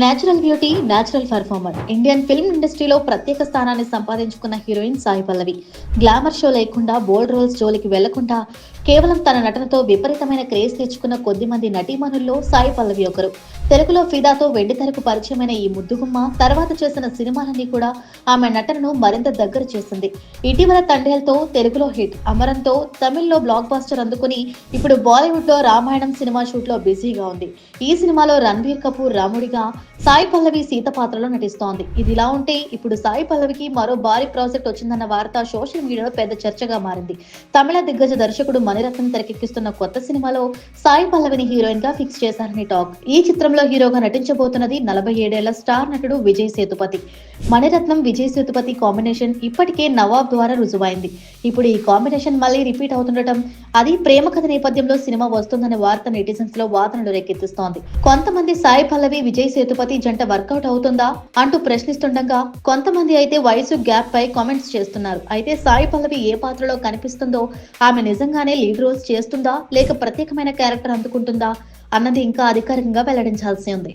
Natural beauty natural performer Indian film ఇండస్ట్రీలో ప్రత్యేక స్థానాన్ని సంపాదించుకున్న heroine Sai Pallavi. Glamour show లేకుండా బోల్డ్ రోల్స్ జోలికి వెళ్ళకుండా కేవలం తన నటనతో విపరీతమైన క్రేజ్ తెచ్చుకున్న కొద్ది మంది నటీమణుల్లో సాయి పల్లవి ఒకరు. తెలుగులో ఫిదాతో వెండితెరకు పరిచయమైన ఈ ముద్దుగుమ్మ తర్వాత చేసిన సినిమాలన్నీ కూడా ఆమె నటనను మరింత దగ్గర చేసింది. ఇటీవల తండ్రిలతో తెలుగులో హిట్ అమరంతో తమిళ్ళో బ్లాక్ బాస్టర్ అందుకుని ఇప్పుడు బాలీవుడ్లో రామాయణం సినిమా షూట్లో బిజీగా ఉంది. ఈ సినిమాలో రణబీర్ కపూర్ రాముడిగా సాయి పల్లవి సీత పాత్రలో నటిస్తోంది. ఇది ఇలా ఉంటే ఇప్పుడు సాయి పల్లవికి మరో భారీ ప్రాజెక్ట్ వచ్చిందన్న వార్త సోషల్ మీడియాలో పెద్ద చర్చగా మారింది. తమిళ దిగ్గజ దర్శకుడు మణిరత్నం తెరకెక్కిస్తున్న కొత్త సినిమాలో సాయి పల్లవిని హీరోయిన్గా ఫిక్స్ చేశారని టాక్. ఈ చిత్రంలో హీరోగా నటించబోతున్నది నలభై ఏడేళ్ళ స్టార్ నటుడు విజయ్ సేతుపతి. మణిరత్నం విజయ్ సేతుపతి కాంబినేషన్ ఇప్పటికే నవాబ్ ద్వారా రుజువైంది. ఇప్పుడు ఈ కాంబినేషన్ మళ్ళీ రిపీట్ అవుతుండటం అది ప్రేమ కథ నేపథ్యంలో సినిమా వస్తుందనే వార్త నెటిజన్స్లో వాదనలు రేకెత్తిస్తోంది. కొంతమంది సాయి పల్లవి విజయ్ సేతుపతి జంట వర్కౌట్ అవుతుందా అంటూ ప్రశ్నిస్తుండగా కొంతమంది అయితే వయసు గ్యాప్ పై కామెంట్స్ చేస్తున్నారు. అయితే సాయి పల్లవి ఏ పాత్రలో కనిపిస్తుందో ఆమె నిజంగానే లీడ్ రోల్స్ చేస్తుందా? లేక ప్రత్యేకమైన క్యారెక్టర్ అందుకుంటుందా? అన్నది ఇంకా అధికారికంగా వెల్లడించాల్సి ఉంది.